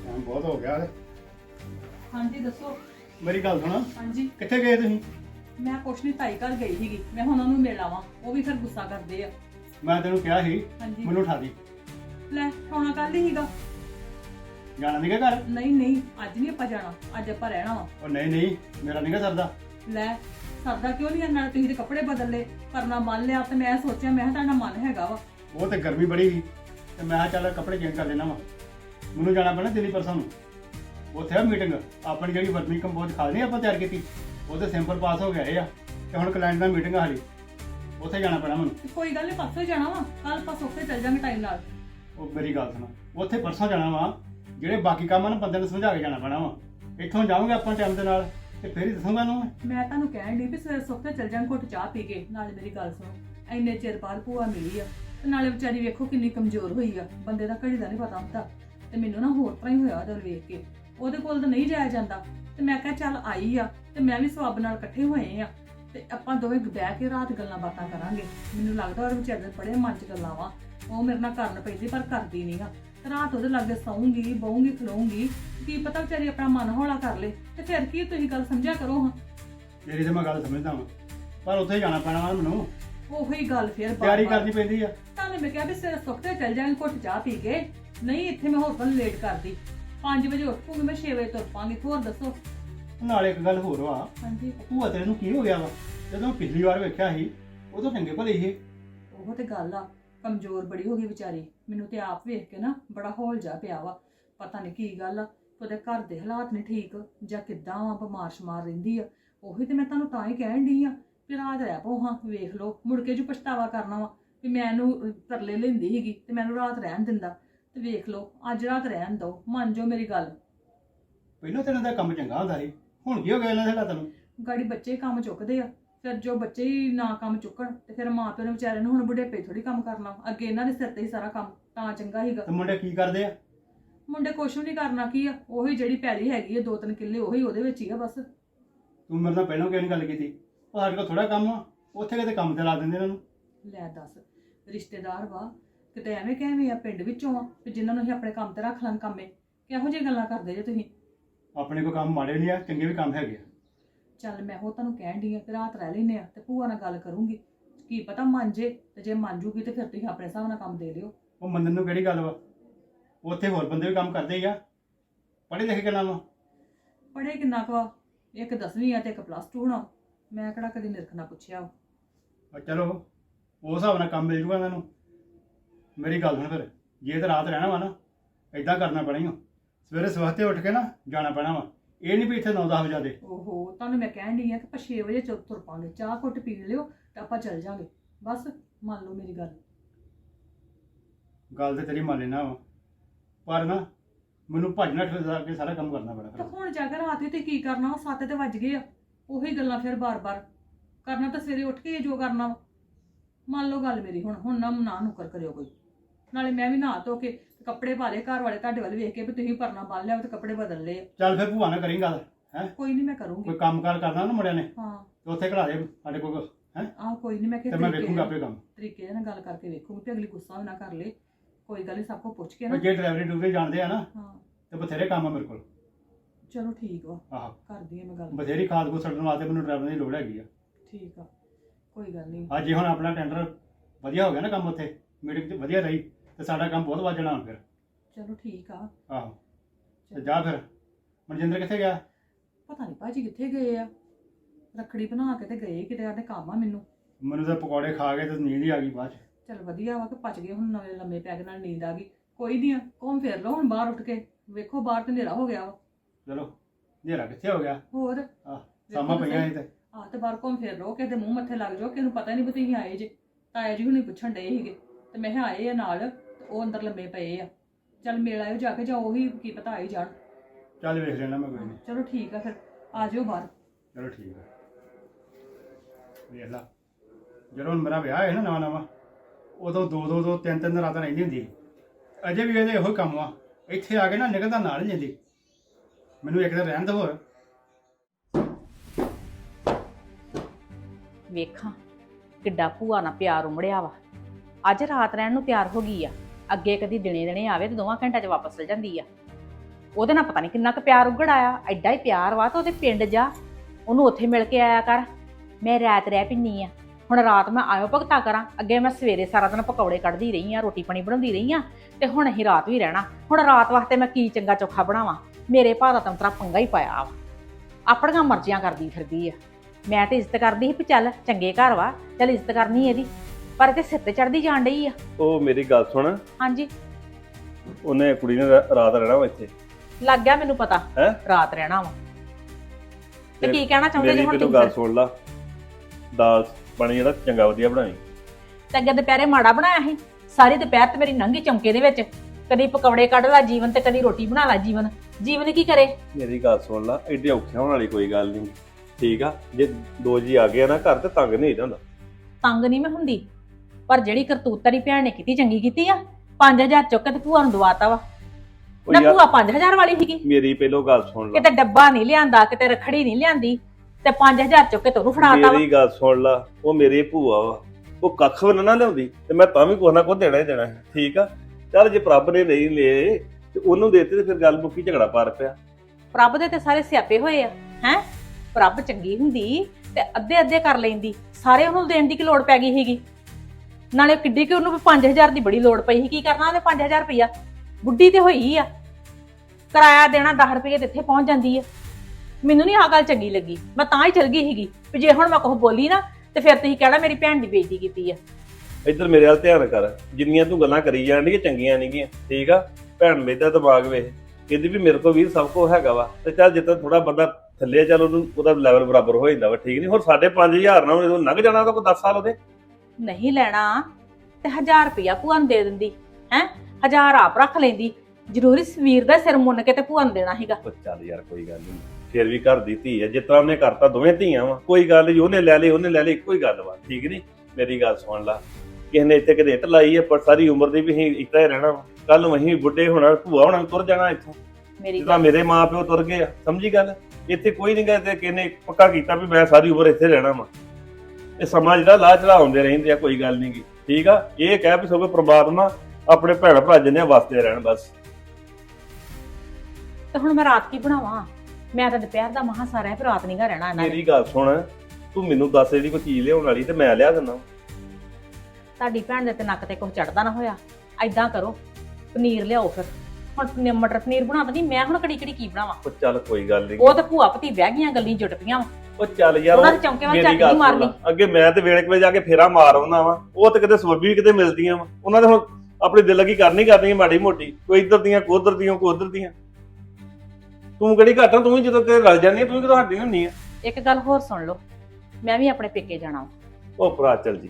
ਟਾਈਮ ਬਹੁਤ ਹੋ ਗਿਆ। ਹਾਂਜੀ ਦੱਸੋ। ਮੇਰੀ ਗੱਲ ਸੁਣ। ਹਾਂਜੀ। ਕਿੱਥੇ ਗਏ ਤੁਸੀਂ? ਮੈਂ ਕੁਛ ਨਹੀਂ ਤਾਈ ਘਰ ਗਈ ਸੀਗੀ। ਮੈਂ ਹੁਣ ਉਹਨੂੰ ਮਿਲ ਆਵਾਂ। ਉਹ ਵੀ ਫਿਰ ਗੁੱਸਾ ਕਰਦੇ ਆ। ਮੈਂ ਤੈਨੂੰ ਕਿਹਾ ਸੀ ਹਾਂਜੀ। ਮੈਨੂੰ ਉਠਾ ਦੀ। ਲੈ ਠਾਉਣਾ ਕੱਲ ਹੀ ਸੀਗਾ। ਜਾਣਾ ਨਹੀਂ ਘਰ? ਨਹੀਂ ਨਹੀਂ ਅੱਜ ਨਹੀਂ ਆਪਾਂ ਜਾਣਾ। ਅੱਜ ਆਪਾਂ ਰਹਿਣਾ ਵਾ। ਉਹ ਨਹੀਂ ਨਹੀਂ ਮੇਰਾ ਨਹੀਂ ਸਰਦਾ। ਲੈ ਸਰਦਾ ਕਿਉਂ ਨਹੀਂ ਨਾਲ ਤੁਸੀਂ ਦੇ ਕੱਪੜੇ ਬਦਲ ਲਏ ਕਰਨਾ ਮੰਨ ਲਿਆ ਤੇ ਮੈਂ ਸੋਚਿਆ ਮੈਂ ਕਿਹਾ ਤੁਹਾਡਾ ਮਨ ਹੈਗਾ ਵਾ। ਉਹ ਤੇ ਗਰਮੀ ਬੜੀ ਸੀ। ਤੇ ਮੈਂ ਕਿਹਾ ਚੱਲ ਕੱਪੜੇ ਚੇਂਜ ਕਰ ਲੈਣਾ ਵਾ। ਮੈਨੂੰ ਜਾਣਾ ਪੈਣਾ ਦਿੱਲੀ ਪਰਸੋਂ ਨੂੰ। ਉੱਥੇ ਆ ਮੀਟਿੰਗ ਆਪਣੀ ਜਿਹੜੀ ਵਰਮੀ ਕੰਪੋਜ਼ ਖਾ ਨਹੀਂ ਆਪਾਂ ਤਿਆਰ ਕੀਤੀ। ਉਹ ਤੇ ਸਿੰਪਲ ਪਾਸ ਹੋ ਇਹ ਆ। ਤੇ ਹੁਣ ਕਲਾਇੰਟ ਨਾਲ ਮੀਟਿੰਗ ਆ ਹਾਲੀ ਉੱਥੇ ਜਾਣਾ ਪੈਣਾ ਮੈਨੂੰ। ਕੋਈ ਗੱਲ ਨਹੀਂ ਪਰਸੋਂ ਜਾਣਾ ਵਾ। ਕੱਲ ਪਾਸੋਂ ਉੱਥੇ ਚੱਲ ਜਾਾਂਗੇ ਟਾਈਮ ਨਾਲ। ਉਹ ਮੇਰੀ ਗੱਲ ਸੁਣ ਉੱਥੇ ਪਰਸੋਂ ਜਾਣਾ ਵਾ। ਜਿਹੜੇ ਬਾਕੀ ਕੰਮ ਆ ਨਾ ਬੰਦੇ ਨੂੰ ਸਮਝਾ ਕੇ ਜਾਣਾ ਪੈਣਾ ਵਾ। ਇੱਥੋਂ ਜਾਵਾਂਗੇ ਆਪਾਂ ਟਾਈਮ ਦੇ ਨਾਲ ਤੇ ਫੇਰ ਹੀ ਦੱਸੂਗਾ ਨੂੰ ਮੈਂ। ਤੁਹਾਨੂੰ ਕਹਿਣ ਦੀ ਵੀ ਸਵੇਰੇ ਸੁੱਤੇ ਚੱਲ ਜਾਾਂਗੇ ਘੁੱਟ ਚਾਹ ਪੀ ਕੇ। ਨਾਲੇ ਮੇਰੀ ਗੱਲ ਸੁਣੋ ਇੰਨੇ ਚਿਰ ਬਾਅਦ ਭੂਆ ਮਿਲੀ ਆ। ਤੇ ਨਾਲੇ ਵਿਚਾਰੀ ਵੇਖੋ ਕਿੰਨੀ ਕਮਜ਼ੋਰ ਹੋਈ ਆ। ਬੰਦੇ ਦਾ ਘੜੀ ਦਾ ਨਹੀਂ ਪਤਾ ਹੁੰਦਾ। ਤੇ ਮੈਨੂੰ ਨਾ ਹੋਰ ਤਰ੍ਹਾਂ ਹੀ ਹੋਇਆ ਉਹਦੇ ਵੱਲ ਵੇਖ ਕੇ। ਉਹਦੇ ਕੋਲ ਤਾਂ ਨਹੀਂ ਜਾਇਆ ਜਾਂਦਾ। ਤੇ ਮੈਂ ਕਿਹਾ ਚੱਲ ਆਈ ਆ। ਤੇ ਮੈਂ ਵੀ ਸਵਾਬ ਨਾਲ ਇਕੱਠੇ ਹੋਏ ਆ ਤੇ ਆਪਾਂ ਦੋਵੇਂ ਬਹਿ ਕੇ ਰਾਤ ਗੱਲਾਂ ਬਾਤਾਂ ਕਰਾਂਗੇ। ਮੈਨੂੰ ਲੱਗਦਾ ਉਹਦੇ ਵਿਚਾਰੇ ਦੇ ਬੜੇ ਮਨ 'ਚ ਗੱਲਾਂ ਵਾ। ਉਹ ਮੇਰੇ ਨਾਲ ਕਰਨ ਪੈਂਦੀ ਪਰ ਕਰਦੀ ਨਹੀਂ ਆ। ਤੇ ਰਾਤ ਉਹਦੇ ਲਾਗੇ ਸੌਂਗੀ ਬਹੂੰਗੀ ਖਲੋਂਗੀ। ਕੀ ਪਤਾ ਵਿਚਾਰੀ ਆਪਣਾ ਮਨ ਹੌਲਾ ਕਰ ਲੇ। ਤੇ ਫਿਰ ਕੀ ਤੁਸੀਂ ਗੱਲ ਸਮਝਿਆ ਕਰੋ ਹਾਂ? ਮੇਰੀ ਤੇ ਮੈਂ ਗੱਲ ਸਮਝਦਾ ਵਾਂ। ਪਰ ਉੱਥੇ ਜਾਣਾ ਪੈਣਾ ਵਾ ਮੈਨੂੰ। ਉਹੀ ਗੱਲ ਫਿਰ ਤਿਆਰੀ ਬਾਰ-ਬਾਰ। ਕਰਨੀ ਪੈਂਦੀ ਆ। ਤੁਹਾਨੂੰ ਮੈਂ ਕਿਹਾ ਵੀ ਸਵੇਰੇ ਸੁੱਤੇ ਚੱਲ ਜਾਾਂਗੇ ਘੁੱਟ ਚਾਹ ਪੀ ਕੇ। ਨਹੀਂ ਇੱਥੇ ਮੈਂ ਹੋਟਲ ਲੇਟ ਕਰਦੀ। 5 ਵਜੇ ਉੱਠ ਪੂੰਗੀ ਮੈਂ 6 ਵਜੇ ਤੁਰ ਪਾਂਗੀ। ਹੋਰ ਦੱਸੋ? ਨਾਲੇ ਇੱਕ ਗੱਲ ਹੋਰ ਵਾ। ਹਾਂਜੀ। ਭੂਆ ਤੇਰੇ ਨੂੰ ਕੀ ਹੋ ਗਿਆ ਵਾ? ਜਦੋਂ ਪਿਛਲੀ ਵਾਰ ਵੇਖਿਆ ਸੀ ਉਦੋਂ ਚੰਗੇ ਭਲੇ ਸੀ। ਉਹ ਤੇ ਗੱਲ ਆ ਕਮਜ਼ੋਰ ਬੜੀ ਹੋ ਗਈ ਵਿਚਾਰੀ। ਮੈਨੂੰ ਤੇ ਆਪ ਵੇਖ ਕੇ ਨਾ ਬੜਾ ਹੌਲ ਜਾ ਪਿਆ ਵਾ। ਪਤਾ ਨਹੀਂ ਕੀ ਗੱਲ ਆ ਉਹਦੇ ਘਰ ਦੇ ਹਾਲਾਤ ਨਹੀਂ ਠੀਕ ਜਾਂ ਕਿੱਦਾਂ ਆ ਬਿਮਾਰ ਸ਼ਮਾਰ ਰਹਿੰਦੀ ਆ। ਉਹੀ ਤੇ ਮੈਂ ਤੁਹਾਨੂੰ ਤਾਂ ਹੀ ਕਹਿਣ ਡਈ ਆ ਵੀ ਰਾਤ ਰਹਿ ਪਓ ਹਾਂ ਵੇਖ ਲਓ। ਮੁੜ ਕੇ ਜੋ ਪਛਤਾਵਾ ਕਰਨਾ ਵਾ ਵੀ ਮੈਂ ਇਹਨੂੰ ਤਰਲੇ ਲੈਂਦੀ ਸੀਗੀ ਤੇ ਮੈਨੂੰ ਰਾਤ ਰਹਿਣ ਦਿੰਦਾ। ਤੇ ਵੇਖ ਲਓ ਅੱਜ ਰਾਤ ਰਹਿਣ ਦਿਓ। ਮੰਨ ਜਾਓ ਮੇਰੀ ਗੱਲ। ਪਹਿਲਾਂ ਤੇ ਇਹਨਾਂ ਦਾ ਕੰਮ ਚੰਗਾ ਹੁੰਦਾ ਸੀ। ਹੁਣ ਕੀ ਹੋ ਗਿਆ ਇਹਨਾਂ ਦੇ ਹਾਲਾਤਾਂ ਨੂੰ? ਗਾੜੀ ਬੱਚੇ ਹੀ ਕੰਮ ਚੁੱਕਦੇ ਆ ਫਿਰ ਜੋ ਬੱਚੇ ਹੀ ਨਾ ਕੰਮ ਚੁੱਕਣ ਤੇ ਫਿਰ ਮਾਂ ਪਿਓ ਨੇ ਵਿਚਾਰੇ ਨੂੰ ਹੁਣ ਬੁਢੇਪੇ ਥੋੜੀ ਕੰਮ ਕਰਨਾ ਅੱਗੇ ਇਹਨਾਂ ਦੇ ਸਿਰ ਤੇ ਹੀ ਸਾਰਾ ਕੰਮ ਤਾਂ ਚੰਗਾ ਤੇ ਮੁੰਡੇ ਕੀ ਕਰਦੇ ਆ? ਮੁੰਡੇ ਕੁਛ ਵੀ ਨਹੀਂ ਕਰਨਾ ਕੀ ਆ ਉਹੀ ਜਿਹੜੀ ਪੈਲੀ ਹੈਗੀ ਆ ਦੋ ਤਿੰਨ ਕਿੱਲੇ ਉਹੀ ਉਹਦੇ ਵਿੱਚ ਹੀ ਆ ਬਸ। ਤੂੰ ਮੇਰੇ ਨਾਲ ਪਹਿਲਾਂ ਕਿਉਂ ਨਹੀਂ ਗੱਲ ਕੀਤੀ? ਉਹ ਸਾਡੇ ਕੋਲ ਥੋੜਾ ਕੰਮ ਆ ਉੱਥੇ ਕਿਤੇ ਕੰਮ ਤੇ ਲਾ ਦਿੰਦੇ ਇਹਨਾਂ ਨੂੰ। ਲੈ ਦੱਸ ਰਿਸ਼ਤੇਦਾਰ ਵਾ ਕਿਤੇ ਐਵੇਂ ਕਿਵੇਂ ਆ ਪਿੰਡ ਵਿੱਚੋਂ ਆ ਵੀ ਜਿਨ੍ਹਾਂ ਨੂੰ ਅਸੀਂ ਆਪਣੇ ਕੰਮ ਤੇ ਰੱਖ ਲਾਂ ਕੰਮੇ ਕਿਹੋ ਜਿਹੀ ਗੱਲਾਂ ਕਰਦੇ ਜੇ ਤੁਸੀਂ? ਆਪਣੇ ਕੋਲ ਕੰਮ ਮਾੜੇ ਨਹੀਂ ਆ ਚੰਗੇ ਵੀ ਕੰਮ ਹੈਗੇ ਆ। ਚੱਲ ਮੈਂ ਉਹ ਤੁਹਾਨੂੰ ਕਹਿਣ ਡਈ ਆ ਕਿ ਰਾਤ ਰਹਿ ਲੈਨੇ ਆ ਤੇ ਭੂਆ ਨਾਲ ਗੱਲ ਕਰੂੰਗੀ। ਕੀ ਪਤਾ ਮੰਨ ਜੇ ਤੇ ਜੇ ਮੰਨ ਜੂਗੀ ਤੇ ਫਿਰ ਤੁਸੀਂ ਆਪਣੇ ਹਿਸਾਬ ਨਾਲ ਕੰਮ ਦੇ ਲਿਓ ਉਹ ਮੰਨਣ ਨੂੰ ਕਿਹੜੀ ਗੱਲ ਵਾ? ਉੱਥੇ ਹੋਰ ਬੰਦੇ ਵੀ ਕੰਮ ਕਰਦੇ ਹੀ ਆ। ਪੜ੍ਹੇ ਲਿਖੇ ਗੱਲਾਂ ਵਾ? ਪੜ੍ਹੇ ਕਿੰਨਾ ਕੁ ਇੱਕ 10ਵੀਂ ਆ ਤੇ ਇੱਕ ਪਲੱਸ 2 ਹੋਣਾ। ਮੈਂ ਕਿਹੜਾ ਕਦੀ ਨਿਰਖਣਾ ਪੁੱਛਿਆ ਵਾ। ਆ ਚਲੋ ਉਸ ਹਿਸਾਬ ਨਾਲ ਕੰਮ ਮਿਲ ਜੂਗਾ ਇਹਨਾਂ ਨੂੰ। ਮੇਰੀ ਗੱਲ ਸੁਣ ਫਿਰ। ਜੇ ਤੇ ਰਾਤ ਰਹਿਣਾ ਵਾ ਨਾ ਏਦਾਂ ਕਰਨਾ ਪੈਣਾ ਹੀ ਆ। ਸਵੇਰੇ ਸਵਖਤੇ ਉੱਠ ਕੇ ਨਾ ਜਾਣਾ ਪੈਣਾ ਵਾ। ਇਹ ਨਹੀਂ ਵੀ ਇੱਥੇ 9-10 ਵਜੇ ਦੇ ਓਹੋ ਤੁਹਾਨੂੰ ਮੈਂ ਕਹਿਣ ਡਈ ਆ ਕਿ ਆਪਾਂ 6 ਵਜੇ ਚੁ- ਤੁਰ ਪਾਂਗੇ। ਚਾਹ ਘੁੱਟ ਪੀ ਲਿਓ ਤੇ ਆਪਾਂ ਚੱਲ ਜਾਾਂਗੇ। ਬਸ ਮੰਨ ਲਓ ਮੇਰੀ ਗੱਲ। ਗੱਲ ਤੇ ਤੇਰੀ ਮੰਨ ਲੈਣਾ ਵਾ। ਪਰ ਨਾ ਮੈਨੂੰ ਭੱਜ ਨੱਠ ਕੇ ਸਾਰਾ ਕੰਮ ਕਰਨਾ ਪੈਣਾ ਤੇ ਫਿਰ। ਹੁਣ ਜਾ ਕੇ ਰਾਤ ਤੇ ਕੀ ਕਰਨਾ ਵਾ? ਸੱਤ ਤੇ ਵੱਜ ਗਏ ਆ। ਉਹੀ ਗੱਲਾਂ ਫਿਰ ਬਾਰ-ਬਾਰ। ਕਰਨਾ ਤਾਂ ਸਵੇਰੇ ਉੱਠ ਕੇ ਹੀ ਜੋ ਕਰਨਾ ਵਾ। ਮੰਨ ਲਓ ਗੱਲ ਮੇਰੀ ਹੁਣ ਹੁਣ ਨਾ ਨਾ ਨੁਕਰ ਕਰਿਓ ਕੋਈ। ਨਾਲੇ ਮੈਂ ਵੀ ਨਹਾ ਧੋ ਕੇ ਕੱਪੜੇ ਪਾ ਲਏ ਘਰ ਵਾਲੇ ਤੁਹਾਡੇ ਵੱਲ ਵੇਖ ਕੇ ਵੀ ਤੁਸੀਂ ਪਰਨਾ ਬੰਨ ਲਿਆ ਤੇ ਕੱਪੜੇ ਬਦਲ ਲਏ ਆ। ਚੱਲ ਫਿਰ ਭੂਆ ਨਾਲ ਕਰੀ ਗੱਲ ਕੋਈ ਨਹੀਂ ਮੈਂ ਕਰੂੰਗੀ। ਕੋਈ ਕੰਮ ਕਾਰ ਕਰਨਾ ਨਾ ਮੁੰਡਿਆਂ ਨੇ? ਹਾਂ। ਤੇ ਉੱਥੇ ਘਲਾ ਦੇ ਸਾਡੇ ਕੋਲ ਆਹ ਕੋਈ ਨਹੀਂ ਮੈਂ ਤੇ ਕਿਹਾ ਮੈਂ ਵੇਖੂੰਗਾ ਆਪੇ ਕੰਮ। ਤਰੀਕੇ ਨਾਲ ਗੱਲ ਕਰਕੇ ਵੇਖੂੰਗੀ ਤੇ ਅਗਲੀ ਗੁੱਸਾ ਨਾ ਕਰ ਲੇ। ਕੋਈ ਗੱਲ ਨਹੀਂ ਸਭ ਕੋ ਪੁੱਛ ਕੇ ਨਾ। ਜੇ ਡਰਾਈਵਰੀ ਡੂਵਰੀ ਜਾਣਦੇ ਆ ਨਾ ਹਾਂ। ਤੇ ਬਥੇਰੇ ਕੰਮ ਆ ਮੇਰੇ ਕੋਲ। ਚਲੋ ਠੀਕ ਵਾ ਆਹ। ਕਰਦੀ ਆ ਮੈਂ ਗੱਲ। ਬਥੇਰੀ ਖਾਦ ਕੋ ਛੱਡਣ ਵਾਸਤੇ ਮੈਨੂੰ ਡਰਾਈਵਰ ਦੀ ਲੋੜ ਹੈਗੀ ਆ। ਠੀਕ ਆ। ਕੋਈ ਗੱਲ ਨਹੀਂ ਜੇ ਹੁਣ ਆਪਣਾ ਟੈਂਡਰ ਵਧੀਆ ਹੋ ਗਿਆ ਨਾ ਕੰਮ ਉੱਥੇ? ਮੀਟਿੰਗ 'ਚ ਵਧੀਆ ਰਹੀ ਤੇ ਸਾਡਾ ਕੰਮ ਬਹੁਤ ਵੱਧ ਜਾਣਾ ਹੁਣ ਫਿਰ। ਚਲੋ ਠੀਕ ਆ। ਆਹੋ। ਤੇ ਜਾ ਫਿਰ। ਮਨਜਿੰਦਰ ਕਿੱਥੇ ਗਿਆ? ਪਤਾ ਨਹੀਂ ਭਾਜੀ ਕਿੱਥੇ ਗਏ ਆ। ਰੱਖੜੀ ਬਣਾ ਕੇ ਤੇ ਗਏ ਕਿਤੇ ਆਦੇ ਕੰਮ ਆ ਮੈਨੂੰ। ਮੈਨੂੰ ਤਾਂ ਪਕੌੜੇ ਖਾ ਕੇ ਤੇ ਨੀਂਦ ਹੀ ਆ ਗਈ ਬਾਅਦ 'ਚ। ਚਲ ਵਧੀਆ ਵਾ ਕਿ ਪਚ ਗਏ ਹੁਣ ਨਵੇਂ ਲੰਮੇ ਪੈਗ ਨਾਲ ਨੀਂਦ ਆ ਗਈ। ਕੋਈ ਨਹੀਂ ਘੁੰਮ ਫਿਰ ਲਓ ਹੁਣ ਬਾਹਰ ਉੱਠ ਕੇ। ਵੇਖੋ ਬਾਹਰ ਤੇ ਹਨੇਰਾ ਹੋ ਗਿਆ ਵਾ। ਚਲੋ ਹਨੇਰਾ ਕਿੱਥੇ ਹੋ ਗਿਆ? ਹੋਰ? ਆਹ ਸਾਮਾਂ ਪਈਆਂ ਸੀ ਤੇ। ਆਹ ਤੇ ਬਾਹਰ ਘੁੰਮ ਫਿਰ ਲਓ ਕਿਸੇ ਦੇ ਮੂੰਹ ਮੱਥੇ ਲੱਗ ਜਾਓ ਕਿਸੇ ਨੂੰ ਪਤਾ ਨਹੀਂ ਵੀ ਤੁਸੀਂ ਆਏ ਜੇ। ਤਾਇਆ ਜੀ ਹੁਣੀ ਪੁੱਛਣ ਡਏ ਸੀਗੇ। ਤੇ ਮੈਂ ਕਿਹਾ ਆਏ ਆ ਨਾਲ ਤੇ ਉਹ ਅੰਦਰ ਲੰਮੇ ਪਏ ਆ। ਚਲ ਮੇਲ ਆਇਓ ਜਾ ਕੇ ਜਾਂ ਉਹੀ ਕੀ ਪਤਾ ਆਈ ਜਾਣ। ਚੱਲ ਵੇਖ ਲੈਣਾ ਮੈਂ ਕੋਈ ਨਹੀਂ। ਚਲੋ ਠੀਕ ਆ ਫਿਰ ਆ ਜਿਓ ਬਾਹਰ। ਚਲੋ ਠੀਕ ਹੈ ਵੇਖ ਲਾ ਜਦੋਂ ਹੁਣ ਮੇਰਾ ਵਿਆਹ ਹੈ ਨਾ ਨਵਾਂ ਨਵਾਂ ਉਦੋਂ ਦੋ ਦੋ ਦੋ ਤਿੰਨ ਤਿੰਨ ਰਾਤਾਂ ਰਹਿੰਦੀ ਹੁੰਦੀ ਸੀ। ਅਜੇ ਵੀ ਇਹਦੇ ਇਹੋ ਹੀ ਕੰਮ ਆ ਇੱਥੇ ਆ ਕੇ ਨਾ ਨਿਕਲਦਾ ਨਾਲ ਹੀ ਜਾਂਦੀ। ਮੈਨੂੰ ਇੱਕ ਦਿਨ ਰਹਿਣ ਦੇ ਹੋਰ। ਵੇਖਾਂ ਕਿੱਡਾ ਭੂਆ ਨਾਲ ਪਿਆਰ ਉਮੜਿਆ ਵਾ। ਅੱਜ ਰਾਤ ਰਹਿਣ ਨੂੰ ਤਿਆਰ ਹੋ ਗਈ ਆ। ਅੱਗੇ ਕਦੀ ਦਿਨੇ ਦਿਨੇ ਆਵੇ ਤੇ ਦੋਵਾਂ ਘੰਟਿਆਂ 'ਚ ਵਾਪਸ ਚਲ ਜਾਂਦੀ ਆ। ਉਹਦੇ ਨਾਲ ਪਤਾ ਨਹੀਂ ਕਿੰਨਾ ਕੁ ਪਿਆਰ ਉਗੜ ਆਇਆ, ਐਡਾ ਹੀ ਪਿਆਰ ਵਾ ਤਾਂ ਉਹਦੇ ਪਿੰਡ ਜਾ। ਉਹਨੂੰ ਉੱਥੇ ਮਿਲ ਕੇ ਆਇਆ ਕਰ। ਮੈਂ ਰਾਤ ਰਹਿ ਪਿੰਨੀ ਆ। ਹੁਣ ਰਾਤ ਮੈਂ ਆਇਓ ਭਗਤਾ ਕਰਾਂ। ਅੱਗੇ ਮੈਂ ਸਵੇਰੇ ਸਾਰਾ ਦਿਨ ਪਕੌੜੇ ਕੱਢਦੀ ਰਹੀ ਆ, ਰੋਟੀ ਪਾਣੀ ਬਣਾਉਂਦੀ ਰਹੀ ਆ ਤੇ ਹੁਣ ਅਸੀਂ ਰਾਤ ਵੀ ਰਹਿਣਾ। ਹੁਣ ਰਾਤ ਵਾਸਤੇ ਮੈਂ ਕੀ ਚੰਗਾ ਚੋਖਾ ਬਣਾਵਾਂ? ਮੇਰੇ ਭਾਰਾ ਤੰਤਰਾ ਪੰਗਾ ਹੀ ਪਾਇਆ ਵਾ। ਆਪਣੀਆਂ ਮਰਜ਼ੀਆਂ ਕਰਦੀ ਫਿਰਦੀ ਆ। ਮੈਂ ਤੇ ਇੱਜ਼ਤ ਕਰਦੀ ਸੀ ਵੀ ਚੱਲ ਚੰਗੇ ਘਰ ਵਾ, ਚੱਲ ਇੱਜ਼ਤ ਕਰਨੀ ਇਹਦੀ। ਪਰ ਤੇ ਸਿਰ ਤੇ ਚੜਦੀ ਜਾਣ ਡਈ ਆ। ਉਹ ਮੇਰੀ ਗੱਲ ਸੁਣ। ਹਾਂਜੀ। ਉਹਨੇ ਕੁੜੀ ਨੇ ਰਾ- ਰਾਤ ਰਹਿਣਾ ਵਾ ਇੱਥੇ। ਲੱਗ ਗਿਆ ਮੈਨੂੰ ਪਤਾ। ਹੈਂ? ਰਾਤ ਰਹਿਣਾ ਵਾ। ਤੇ ਕੀ ਕਹਿਣਾ ਚਾਹੁੰਦੇ ਜੀ ਮੇਰੀ ਹੁਣ ਤੁਸੀਂ ਗੱਲ ਸੁਣ ਲਾ। ਦਾਲ ਪਾਣੀ ਜਿਹੜਾ ਚੰਗਾ ਵਧੀਆ ਬਣਾਈ। ਤੇ ਅੱਗੇ ਦੁਪਹਿਰੇ ਮਾੜਾ ਬਣਾਇਆ ਸੀ। ਸਾਰੀ ਦੁਪਹਿਰ ਤੇ ਮੇਰੀ ਨੰਗੀ ਚੌਂਕੇ ਦੇ ਵਿੱਚ। ਕਦੀ ਪਕੌੜੇ ਕੱਢ ਲਾ ਜੀਵਨ ਤੇ ਕਦੀ ਰੋਟੀ ਬਣਾ ਲਾ ਜੀਵਨ। ਜੀਵਨ ਕੀ ਕਰੇ? ਮੇਰੀ ਗੱਲ ਸੁਣ ਲਾ ਐਡੇ ਔਖੇ ਹੋਣ ਵਾਲੀ ਕੋਈ ਗੱਲ ਨਹੀਂ ਠੀਕ ਆ? ਜੇ ਦੋ ਜੀ ਆ ਗਏ ਨਾ ਘਰ ਤੇ ਤੰਗ ਨਹੀਂ ਹੁੰਦਾ। ਤੰਗ ਨਹੀਂ ਮੈਂ ਹੁੰਦੀ। ਪਰ ਜਿਹੜੀ ਕਰਤੂਤ ਤੇਰੀ ਭੈਣ ਨੇ ਕੀਤੀ ਚੰਗੀ ਕੀਤੀ ਆ? 5000 ਚੁੱਕ ਕੇ ਤੇ ਭੂਆ ਨੂੰ ਦਵਾਤਾ ਵਾ। ਉਹ ਨਾ ਯਾਰ ਭੂਆ 5000 ਵਾਲੀ ਸੀਗੀ। ਮੇਰੀ ਪਹਿਲੋਂ ਗੱਲ ਸੁਣ ਲਾ। ਕਿਤੇ ਡੱਬਾ ਨਹੀਂ ਲਿਆਂਦਾ ਕਿਤੇ ਰਖੜੀ ਨਹੀਂ ਲਿਆਂਦੀ ਤੇ 5000 ਚੁੱਕ ਕੇ ਤੈਨੂੰ ਫੜਾਤਾ ਵਾ। ਮੇਰੀ ਗੱਲ ਸੁਣ ਲਾ ਉਹ ਮੇਰੀ ਭੂਆ ਵਾ। ਉਹ ਕੱਖ ਵੀ ਨਾ ਲਿਆਉਂਦੀ ਤੇ ਮੈਂ ਤਾਂ ਵੀ ਕੁਛ ਨਾ ਕੁਛ ਦੇਣਾ ਹੀ ਦੇਣਾ ਹੈ। ਠੀਕ ਆ? ਚੱਲ ਜੇ ਪ੍ਰਭ ਨੇ ਨਹੀਂ ਲਏ ਤੇ ਉਹਨੂੰ ਦੇਤੇ ਤੇ ਫਿਰ ਗੱਲ ਮੁੱਕੀ ਝਗੜਾ ਪਾਰ ਪਿਆ। ਪ੍ਰਭ ਦੇ ਤੇ ਸਾਰੇ ਸਿਆਪੇ ਹੋਏ ਆ ਹੈ? ਪ੍ਰਭ ਚੰਗੀ ਹੁੰਦੀ ਤੇ ਅੱਧੇ ਅੱਧੇ ਕਰ ਲੈਂਦੀ। ਸਾਰੇ ਉਹਨੂੰ ਦੇਣ ਦੀ ਕੀ ਲੋੜ ਪੈ ਗਈ ਸੀਗੀ? ਨਾਲੇ ਕਿੱਡੀ ਕਿ ਉਹਨੂੰ ਵੀ 5000 ਦੀ ਬੜੀ ਲੋੜ ਪਈ ਸੀ, ਕੀ ਕਰਨਾ ਉਹਨੇ 5000 ਰੁਪਇਆ ਬੁੱਢੀ ਤੇ ਹੋਈ ਆ। ਕਿਰਾਇਆ ਦੇਣਾ 10 ਰੁਪਏ ਤੇ ਇੱਥੇ ਪਹੁੰਚ ਜਾਂਦੀ ਆ। ਮੈਨੂੰ ਨਹੀਂ ਆ ਗੱਲ ਚੰਗੀ ਲੱਗੀ। ਮੈਂ ਤਾਂ ਹੀ ਚਲ ਗਈ ਸੀਗੀ ਵੀ ਜੇ ਹੁਣ ਮੈਂ ਕੁਝ ਬੋਲੀ ਨਾ, ਤੇ ਫਿਰ ਤੁਸੀਂ ਕਹਿਣਾ ਮੇਰੀ ਭੈਣ ਦੀ ਬੇਇੱਜ਼ਤੀ ਕੀਤੀ ਆ। ਇੱਧਰ ਮੇਰੇ ਵੱਲ ਧਿਆਨ ਕਰ। ਜਿੰਨੀਆਂ ਤੂੰ ਗੱਲਾਂ ਕਰੀ ਜਾਂਦੀ ਚੰਗੀਆਂ ਨਹੀਂਗੀਆਂ ਠੀਕ ਆ? ਭੈਣ ਮੇਰੇ ਦਿਮਾਗ ਵੇਖ। ਕਹਿੰਦੀ ਵੀ ਮੇਰੇ ਕੋਲ ਵੀ ਸਭ ਕੁਝ ਹੈਗਾ ਵਾ। ਤੇ ਚੱਲ ਜਿੱਦਾਂ ਥੋੜਾ ਬੰਦਾ ਥੱਲੇ ਚੱਲ ਉਹਨੂੰ ਉਹਦਾ ਲੈਵਲ ਬਰਾਬਰ ਹੋ ਜਾਂਦਾ ਵਾ। ਠੀਕ ਨਹੀਂ ਹੋਰ 5500 ਨਾਲ ਉਹਨੂੰ ਲੰਘ ਜਾਣਾ ਤਾਂ ਕੋਈ 10 ਸਾਲ ਉਹਦੇ। ਨਹੀਂ ਲੈਣਾ ਤੇ 1000 ਰੁਪਇਆ ਭੂਆ ਨੂੰ ਦੇ ਦਿੰਦੀ ਹੈ? 1000 ਆਪ ਰੱਖ ਲੈਂਦੀ। ਜ਼ਰੂਰੀ ਸਵੀਰ ਦਾ ਸਿਰ ਮੁੰਨ ਕੇ ਤੇ ਭੂਆ ਨੂੰ ਦੇਣਾ ਸੀਗਾ। ਉਹ ਚੱਲ ਯਾਰ ਕੋਈ ਗੱਲ ਨਹੀਂ। ਫਿਰ ਵੀ ਘਰ ਦੀ ਧੀ ਹੈ ਜਿਸ ਤਰ੍ਹਾਂ ਉਹਨੇ ਕਰਤਾ ਦੋਵੇਂ ਧੀਆਂ ਵਾ। ਕੋਈ ਗੱਲ ਨਹੀਂ ਉਹਨੇ ਲੈ ਲਈ ਉਹਨੇ ਲੈ ਲਈ ਇੱਕੋ ਹੀ ਗੱਲ ਵਾ ਠੀਕ ਨਹੀਂ? ਮੇਰੀ ਗੱਲ ਸੁਣ ਲਾ। ਕਿਸੇ ਨੇ ਇੱਥੇ ਕਿਤੇ ਇੱਟ ਲਾਈ ਹੈ ਪਰ ਸਾਰੀ ਉਮਰ ਦੀ ਵੀ ਅਸੀਂ ਇੱਦਾਂ ਹੀ ਰਹਿਣਾ ਵਾ। ਕੱਲ ਨੂੰ ਅਸੀਂ ਬੁੱਢੇ ਹੋਣਾ ਭੂਆ ਹੋਣਾ ਤੁਰ ਜਾਣਾ ਇੱਥੋਂ। ਮੇਰੀ ਜਿੱਦਾਂ ਮੇਰੇ ਮਾਪਿਓ ਤੁਰ ਗਏ ਆ ਸਮਝੀ ਗੱਲ? ਇੱਥੇ ਕੋਈ ਨਹੀਂ ਗਏ ਤੇ ਕਿਨੇ ਪੱਕਾ ਕੀਤਾ ਵੀ ਮੈਂ ਸਾਰੀ ਉਮਰ ਇੱਥੇ ਰਹਿਣਾ ਵਾ। ਇਹ ਸਮਾਂ ਜਿਹੜਾ ਲਾਹ ਚੜਾ ਹੁੰਦੇ ਰਹਿੰਦੇ ਆ ਕੋਈ ਗੱਲ ਨਹੀਂ ਗੀ। ਠੀਕ ਆ? ਇਹ ਕਹਿ ਵੀ ਸਗੋਂ ਪ੍ਰਮਾਤਮਾ ਆਪਣੇ ਭੈਣ ਭਰਾ ਜਿੰਨੇ ਵਸਦੇ ਰਹਿਣ ਬਸ। ਤੇ ਹੁਣ ਮੈਂ ਰਾਤ ਕੀ ਬਣਾਵਾਂ? ਮੈਂ ਤਾਂ ਦੁਪਹਿਰ ਦਾ ਮਹਾ ਸਾਰਾ ਹੈ ਰਾਤ ਨਹੀਂ ਗਾ ਰਹਿਣਾ ਇਹਨਾਂ ਨੇ। ਮੇਰੀ ਗੱਲ ਸੁਣ ਤੂੰ ਮੈਨੂੰ ਦੱਸ ਜਿਹੜੀ ਕੋਈ ਚੀਜ਼ ਲਿਆਉਣ ਵਾਲੀ ਤੇ ਮੈਂ ਲਿਆ ਦਿੰਦਾ। ਤੁਹਾਡੀ ਭੈਣ ਦੇ ਤੇ ਨੱਕ ਤੇ ਕੁਝ ਚੜਦਾ ਨਾ ਹੋਇਆ। ਐਦਾਂ ਕਰੋ ਪਨੀਰ ਲਿਆਓ ਫਿਰ। ਹੁਣ ਪਨੀ- ਮਟਰ ਪਨੀਰ ਬਣਾ ਦਨੀ ਮੈਂ ਹੁਣ ਕੜੀ ਕੜੀ ਕੀ ਬਣਾਵਾਂ? ਉਹ ਚੱਲ ਕੋਈ ਗੱਲ ਨਹੀਂ ਉਹ ਤਾਂ ਭੂਆ ਭਤੀ ਬਹਿ ਗਈਆਂ ਗੱਲਾਂ ਜੁਟ ਪਈਆਂ ਵਾਂ। ਉਹ ਚੱਲ ਯਾਰ ਉਹਨਾਂ ਉਹ ਦੇ ਚੌਂਕੇ ਵੱਲ ਮੇਰੀ ਝੱਟ ਗੱਲ ਨਹੀਂ ਸੁਣ ਮਾਰਨੀ। ਲਾ। ਅੱਗੇ ਮੈਂ ਤੇ ਵੇਲੇ ਕਵੇ ਜਾ ਕੇ ਫੇਰਾ ਮਾਰ ਆਉਣਾ ਵਾ। ਉਹ ਤੇ ਕਿਤੇ ਵੀ ਕਿਤੇ ਮਿਲਦੀਆਂ ਵਾ। ਉਹਨਾਂ ਦੇ ਹੁਣ ਆਪਣੀ ਦਿਲ ਲੱਗੀ ਕਰਨੀ ਕਰਨੀ ਆ ਮਾੜੀ ਮੋਟੀ। ਕੋਈ ਇੱਧਰ ਦੀਆਂ ਕੋਈ ਉੱਧਰ ਦੀਆਂ ਕੋਈ ਉੱਧਰ ਦੀਆਂ। ਤੂੰ ਕਿਹੜੀ ਘਾਟਾਂ ਤੂੰ ਵੀ ਜਦੋਂ ਤੇ ਰਲ ਜਾਂਦੀ ਆ, ਤੂੰ ਕਿਦੋਂ ਹੱਡੀ ਹੁੰਨੀ ਆ। ਇੱਕ ਗੱਲ ਹੋਰ ਸੁਣ ਲਓ। ਮੈਂ ਵੀ ਆਪਣੇ ਪੇਕੇ ਜਾਣਾ ਵਾ। ਉਹ ਭਰਾ ਚੱਲ ਜੀ।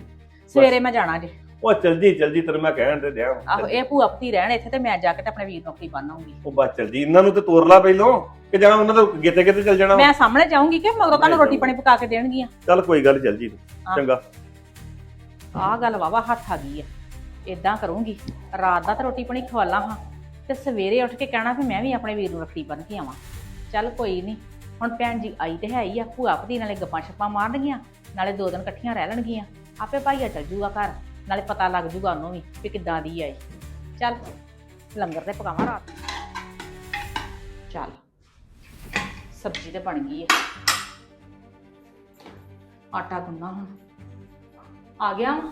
ਸਵੇਰੇ ਮੈਂ ਜਾਣਾ ਜੇ। ਉਹ ਚੱਲ ਜੀ ਚੱਲ ਜੀ ਤੈਨੂੰ ਮੈਂ ਕਹਿਣ ਤੇ ਦਿਆਂ ਆਹੋ ਇਹ ਭੂਆ ਭਤੀ ਰਹਿਣ ਇੱਥੇ ਤੇ ਮੈਂ ਜਾ ਕੇ ਤੇ ਆਪਣੇ ਵੀਰ ਨੌਕਰੀ ਬੰਨਾਉਂਗੀ ਉਹ ਬਸ ਚੱਲ ਜੀ ਇਹਨਾਂ ਨੂੰ ਤੇ ਤੋਰ ਲਾ ਪਹਿਲੋਂ। ਕਿ ਜਾਂ ਉਹਨਾਂ ਦਾ ਗਿੱਤੇ ਗਿੱਤੇ ਚੱਲ ਜਾਣਾ ਵਾ। ਮੈਂ ਸਾਹਮਣੇ ਜਾਊਂਗੀ ਕਿ ਮਗਰੋਂ ਤੁਹਾਨੂੰ ਰੋਟੀ ਪਾਣੀ ਪਕਾ ਕੇ ਦੇਣਗੀਆਂ? ਚੱਲ ਕੋਈ ਗੱਲ ਨੀ, ਚੱਲ ਜੀ ਤੂੰ। ਹਾਂ। ਚੰਗਾ। ਆਹ ਗੱਲ ਵਾਵਾ ਹੱਥ ਆ ਗਈ ਆ। ਇਦਾਂ ਕਰੂੰਗੀ। ਰਾਤ ਦਾ ਤਾਂ ਰੋਟੀ ਪਾਣੀ ਖਵਾਲਾਂ ਹਾਂ। ਤੇ ਸਵੇਰੇ ਉੱਠ ਕੇ ਕਹਿਣਾ ਵੀ ਮੈਂ ਵੀ ਆਪਣੇ ਵੀਰ ਨੂੰ ਰੱਖੜੀ ਬੰਨ ਕੇ ਆਵਾਂ। ਚੱਲ ਕੋਈ ਨਹੀਂ ਹੁਣ ਭੈਣ ਜੀ ਆਈ ਤੇ ਹੈ ਹੀ ਆ ਭੂਆ ਭਤੀ ਨਾਲੇ ਗੱਪਾਂ ਛੱਪਾਂ ਮਾਰਨਗੀਆਂ ਨਾਲੇ ਦੋ ਦਿਨ ਇਕੱਠੀਆਂ ਰਹਿ ਲੈਣਗੀਆਂ। ਆਪੇ ਭਾਈਆ ਚੱਲ ਜੂਗਾ ਘਰ ਨਾਲੇ ਪਤਾ ਲੱਗ ਜੂਗਾ ਉਹਨੂੰ ਵੀ ਕਿ ਕਿੱਦਾਂ ਦੀ ਆਈ। ਚੱਲ ਲੰਗਰ ਤੇ ਪਕਾਵਾਂ ਰਾਤ। ਚੱਲ। ਸਬਜ਼ੀ ਤੇ ਬਣ ਗਈ ਹੈ। ਆਟਾ ਗੁੰਨਾ ਹੁਣ। ਆ ਗਿਆ ਵਾਂ।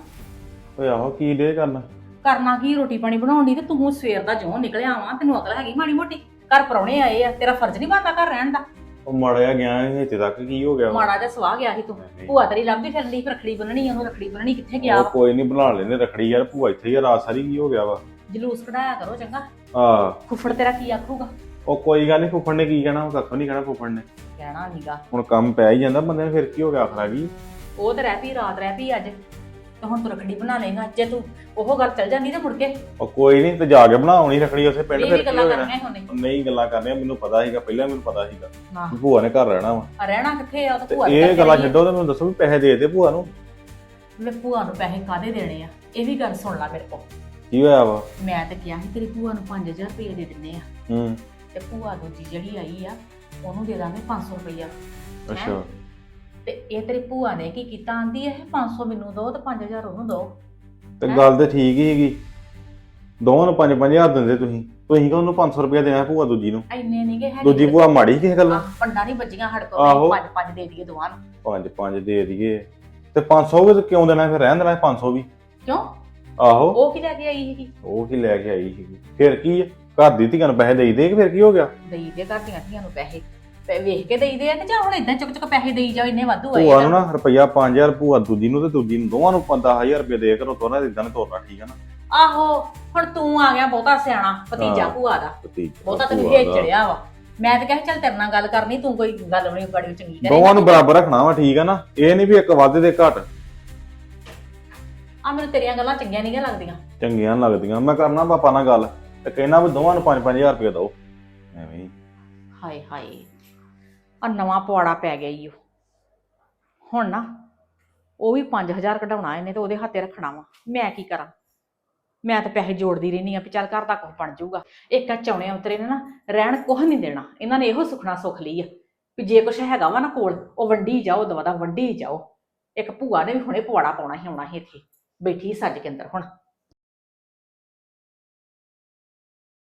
ਓਏ ਆਹੋ ਕੀ ਦੇ ਕਰਨਾ? ਕਰਨਾ ਕੀ ਰੋਟੀ ਪਾਣੀ ਬਣਾਉਣ ਤੇ ਤੂੰ ਸਵੇਰ ਦਾ ਜਿਉਂ ਨਿਕਲਿਆ ਆਵਾਂ ਤੈਨੂੰ ਅਕਲ ਹੈਗੀ ਮਾੜੀ ਮੋਟੀ। ਘਰ ਪਰੌਣੇ ਆਏ ਆ ਤੇਰਾ ਫਰਜ਼ ਨਹੀਂ ਬਣਦਾ ਘਰ ਰਹਿਣ ਦਾ। ਉਹ ਮਾੜਿਆ ਗਿਆ ਇੱਥੇ ਤੱਕ ਕੀ ਹੋ ਗਿਆ ਵਾ? ਮਾੜਾ ਜਿਹਾ ਸਵਾਹ ਗਿਆ ਸੀ ਤੂੰ। ਭੂਆ ਤੇਰੀ ਲੱਭਦੀ ਫਿਰਦੀ ਫਿਰ ਰਖੜੀ ਬੰਨਣੀ ਉਹਨੂੰ ਰਖੜੀ ਬੰਨਣੀ ਕਿੱਥੇ ਗਿਆ ਉਹ ਵਾ? ਕੋਈ ਨਹੀਂ ਬਣਾ ਲੈਨੇ ਰਖੜੀ ਯਾਰ ਭੂਆ ਇੱਥੇ ਹੀ ਆ ਰਾਤ ਸਾਰੀ ਕੀ ਹੋ ਗਿਆ ਵਾ? ਜਲੂਸ ਕਢਾਇਆ ਕਰੋ ਚੰਗਾ। ਆ ਫੁੱਫੜ ਤੇਰਾ ਕੀ ਆਖੂਗਾ? ਉਹ ਕੋਈ ਗੱਲ ਨਹੀਂ ਫੁੱਫੜ ਨੇ ਕੀ ਕਹਿਣਾ? ਉਹ ਕੱਖ ਨਹੀਂ ਕਹਿਣਾ ਫੁੱਫੜ ਨੇ। ਕਹਿਣਾ ਨੀਗਾ। ਹੁਣ ਕੰਮ ਪੈ ਹੀ ਜਾਂਦਾ ਬੰਦੇ ਨੂੰ ਫਿਰ ਕੀ ਹੋ ਗਿਆ ਆਖਰਾ ਵੀ? ਉਹ ਤੇ ਰਹਿ ਪਈ ਰਾਤ ਰਹਿ ਪਈ ਅੱਜ। ਤੇ ਹੁਣ ਤੂੰ ਰਖੜੀ ਬਣਾ ਲੇਗਾ ਜੇ ਤੂੰ ਉਹ ਗੱਲ ਚੱਲ ਜਾਂਦੀ ਤੇ ਮੁੜ ਕੇ। ਉਹ ਕੋਈ ਨਹੀਂ ਤੇ ਜਾ ਕੇ ਬਣਾਉਣੀ ਰਖੜੀ ਉੱਥੇ ਪਿੰਡ ਫਿਰ ਵੀ ਕੀ ਗੱਲਾਂ ਹੋ ਗਿਆ ਕਰਨੀਆਂ ਹੁਣੇ ਨਹੀਂ ਗੱਲਾਂ ਕਰਨੀਆਂ ਮੈਨੂੰ ਪਤਾ ਸੀਗਾ ਪਹਿਲਾਂ ਮੈਨੂੰ ਪਤਾ ਸੀਗਾ ਹਾਂ ਵੀ ਭੂਆ ਨੇ ਘਰ ਰਹਿਣਾ ਵਾ। ਆ ਰਹਿਣਾ ਕਿੱਥੇ ਆ? ਉਹ ਤਾਂ ਤੇ ਭੂਆ ਦੀ ਇਹ ਗੱਲਾਂ। ਛੱਡੋ ਤੇ ਮੈਨੂੰ ਦੱਸੋ ਵੀ ਪੈਸੇ ਦੇ ਦੇ ਭੂਆ ਨੂੰ। ਮੈਂ ਭੂਆ ਨੂੰ ਪੈਸੇ ਕਾਦੇ ਦੇਣੇ ਆ? ਇਹ ਵੀ ਗੱਲ ਸੁਣ ਲੈ ਮੇਰੇ ਕੋਲ। ਕੀ ਹੋਇਆ ਵਾ? ਮੈਂ ਤਾਂ ਕਿਹਾ ਸੀ ਤੇਰੀ ਭੂਆ ਨੂੰ 5000 ਰੁਪਏ ਦੇ ਦਿੰਨੇ ਆ। ਹੂੰ। ਤੇ ਭੂਆ ਦੂਜੀ ਜਿਹੜੀ ਆਈ ਆ ਉਹਨੂੰ ਦੇ ਦਾਂਗੇ 500 ਰੁਪਇਆ ਅੱਛਾ। ਤੇ ਇਹ ਤੇਰੀ ਭੂਆ ਨੇ ਕੀ ਕੀਤਾ? ਆਂਦੀ ਇਹ 500 ਮੈਨੂੰ ਦੋ ਤੇ 5000 ਉਹਨੂੰ ਦੋ। ਤੇ ਗੱਲ ਤੇ ਠੀਕ ਹੀ ਹੈਗੀ ਦੋਵਾਂ ਨੂੰ 5-5000 ਦਿੰਦੇ ਤੁਸੀਂ। ਤੁਸੀਂ ਕਿ ਉਹਨੂੰ 500 ਰੁਪਏ ਦੇਣਾ ਭੂਆ ਦੂਜੀ ਨੂੰ? ਐਨੇ ਨਹੀਂਗੇ ਹੈਗੇ। ਦੂਜੀ ਭੂਆ ਮਾੜੀ ਕਿਸੇ ਗੱਲੋਂ? ਪੰਡਾ ਨਹੀਂ ਵੱਜੀਆਂ ਹੜ ਆਹੋ। ਕੋ ਪੰਜ ਪੰਜ ਦੇ ਦਈਏ ਦੋਵਾਂ ਨੂੰ। ਪੰਜ ਪੰਜ ਦੇ ਦਈਏ। ਤੇ 500 ਵੀ ਕਿਉਂ ਦੇਣਾ? ਫਿਰ ਰਹਿਣ ਦੇਣਾ 500 ਵੀ। ਕਿਉਂ? ਆਹੋ। ਉਹ ਕੀ ਲੈ ਕੇ ਆਈ ਸੀਗੀ? ਉਹ ਕੀ ਲੈ ਕੇ ਆਈ ਸੀਗੀ? ਫਿਰ ਕੀ ਹੈ? ਘਰ ਦੀ ਧੀਆਂ ਨੂੰ ਪੈਸੇ ਦੇਈ ਦੇ ਕਿ ਫਿਰ ਕੀ ਹੋ ਗਿਆ? ਦੇਈ ਦੇ ਘਰ ਦੀਆਂ ਧੀਆਂ ਨੂੰ ਪੈਸੇ। ਪੈ ਵੇਖ ਕੇ ਦੇਈ ਦੇ ਆ ਕਿ ਜਾਂ ਹੁਣ ਇਦਾਂ ਚੁੱਕ ਚੁੱਕ ਪੈਸੇ ਦੇਈ ਜਾਓ ਇੰਨੇ ਵਾਧੂ ਆਏ ਭੂਆ ਆ ਨੂੰ ਨਾ। ਰੁਪਈਆ 5000 ਭੂਆ ਦੂਜੀ ਨੂੰ ਤੇ ਦੂਜੀ ਨੂੰ ਦੋਵਾਂ ਨੂੰ 10000 ਰੁਪਏ ਦੇ ਕਰੋ ਦੋਨਾਂ ਦੇ ਇਦਾਂ ਤੋਰਨਾ ਠੀਕ ਹੈ ਨਾ। ਆਹੋ ਹੁਣ ਤੂੰ ਆ ਗਿਆ ਬਹੁਤਾ ਸਿਆਣਾ ਭਤੀਜਾ ਹਾਂ। ਭੂਆ ਦਾ। ਭਤੀਜਾ ਬਹੁਤਾ ਤੈਨੂੰ ਭੂਆ। ਚੜਿਆ ਵਾ। ਮੈਂ ਤਾਂ ਕਿਹਾ ਚੱਲ ਤੇਰੇ ਨਾਲ ਗੱਲ ਕਰਨੀ ਤੂੰ ਕੋਈ ਗੱਲ ਨਹੀਂ ਬੜੀ ਚੰਗੀ ਕਰੇਂਗਾ ਦੋਵਾਂ ਨੂੰ ਬਰਾਬਰ ਰੱਖਣਾ ਵਾ ਠੀਕ ਹੈ ਨਾ। ਇਹ ਨਹੀਂ ਵੀ ਇੱਕ ਵੱਧ ਦੇ ਘੱਟ। ਆ ਮੈਨੂੰ ਤੇਰੀਆਂ ਗੱਲਾਂ ਚੰਗੀਆਂ ਨਹੀਂ ਲੱਗਦੀਆਂ। ਚੰਗੀਆਂ ਲੱਗਦੀਆਂ। ਮੈਂ ਕਰਨਾ ਪਾਪਾ ਨਾਲ ਗੱਲ। ਤੇ ਕਹਿਣਾ ਵੀ ਦੋਵਾਂ ਨੂੰ 5-5000 ਰੁਪਏ ਦਿਓ। ਐਵੇਂ ਹੀ। ਹਾਏ ਹਾਏ ਆ ਨਵਾਂ ਪਵਾੜਾ ਪੈ ਗਿਆ ਈ ਓ ਹੁਣ ਨਾ, ਉਹ ਵੀ 5000 ਕਢਾਉਣਾ ਇਹਨੇ ਤੇ ਉਹਦੇ ਹੱਥੇ ਰੱਖਣਾ ਵਾ। ਮੈਂ ਕੀ ਕਰਾਂ? ਮੈਂ ਤਾਂ ਪੈਸੇ ਜੋੜਦੀ ਰਹਿੰਦੀ ਆ ਵੀ ਚੱਲ ਘਰ ਦਾ ਕੁਝ ਬਣ ਜਾਊਗਾ। ਇੱਕ ਆ ਚੌਣੇ ਉਤਰੇ ਨੇ ਨਾ, ਰਹਿਣ ਕੁਝ ਨਹੀਂ ਦੇਣਾ। ਇਹਨਾਂ ਨੇ ਇਹੋ ਸੁਖਣਾ ਸੁਖ ਲਈ ਆ ਵੀ ਜੇ ਕੁਝ ਹੈਗਾ ਵਾ ਨਾ ਕੋਲ, ਉਹ ਵੰਡੀ ਜਾਓ, ਦਵਾ ਦਾ ਵੰਡੀ ਜਾਓ। ਇੱਕ ਭੂਆ ਨੇ ਵੀ ਹੁਣੇ ਪਵਾੜਾ ਪਾਉਣਾ ਸੀ, ਆਉਣਾ ਸੀ ਇੱਥੇ। ਬੈਠੀ ਸੀ ਸੱਜ ਕੇ ਅੰਦਰ ਹੁਣ।